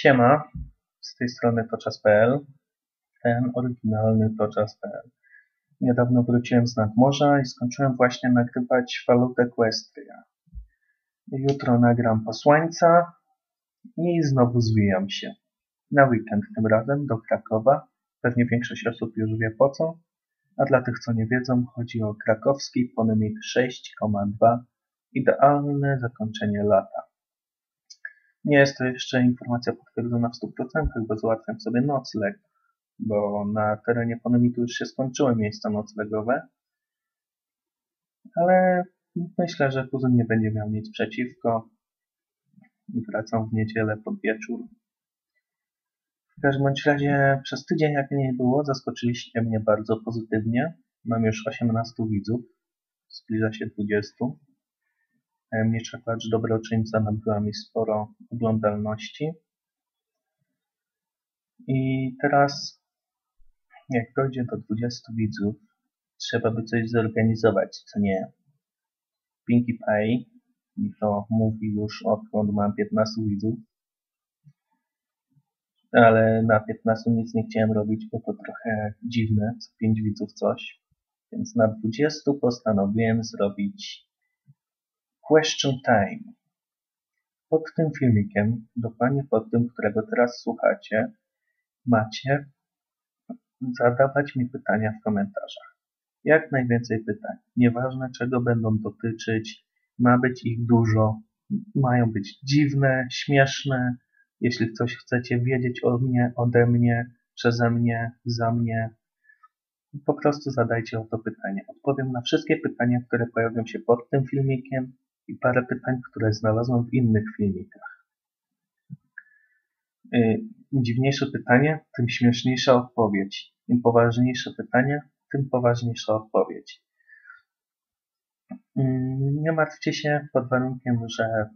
Siema, z tej strony toczas.pl, ten oryginalny toczas.pl. Niedawno wróciłem z nadmorza i skończyłem właśnie nagrywać Valutę Equestria. Jutro nagram posłańca i znowu zwijam się. Na weekend tym razem do Krakowa. Pewnie większość osób już wie po co. A dla tych, co nie wiedzą, chodzi o krakowski Ponemik 6,2 idealne zakończenie lata. Nie jest to jeszcze informacja potwierdzona w 100%, bo załatwiam sobie nocleg, bo na terenie Ponemitu już się skończyły miejsca noclegowe. Ale myślę, że kuzyn nie będzie miał nic przeciwko. Wracam w niedzielę pod wieczór. W każdym bądź razie przez tydzień jak nie było, zaskoczyliście mnie bardzo pozytywnie. Mam już 18 widzów, zbliża się 20. Mniejsza klacz dobroczyńca nabyła mi sporo oglądalności. I teraz, jak dojdzie do 20 widzów, trzeba by coś zorganizować, co nie. Pinkie Pie to mówi już odkąd mam 15 widzów. Ale na 15 nic nie chciałem robić, bo to trochę dziwne, co 5 widzów coś. Więc na 20 postanowiłem zrobić Question Time. Pod tym filmikiem, dokładnie pod tym, którego teraz słuchacie, macie zadawać mi pytania w komentarzach. Jak najwięcej pytań. Nieważne czego będą dotyczyć, ma być ich dużo. Mają być dziwne, śmieszne. Jeśli coś chcecie wiedzieć o mnie, ode mnie, przeze mnie, za mnie, po prostu zadajcie o to pytanie. Odpowiem na wszystkie pytania, które pojawią się pod tym filmikiem i parę pytań, które znalazłem w innych filmikach. Im dziwniejsze pytanie, tym śmieszniejsza odpowiedź. Im poważniejsze pytanie, tym poważniejsza odpowiedź. Nie martwcie się pod warunkiem, że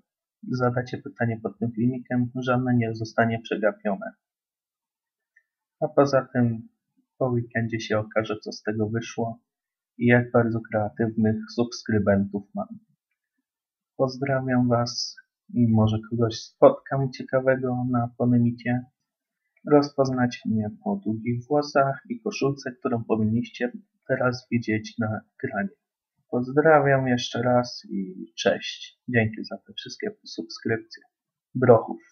zadacie pytanie pod tym filmikiem, żadne nie zostanie przegapione. A poza tym po weekendzie się okaże, co z tego wyszło i jak bardzo kreatywnych subskrybentów mam. Pozdrawiam Was i może kogoś spotkam ciekawego na Ponemicie. Rozpoznacie mnie po długich włosach i koszulce, którą powinniście teraz widzieć na ekranie. Pozdrawiam jeszcze raz i cześć. Dzięki za te wszystkie subskrypcje. Brochów.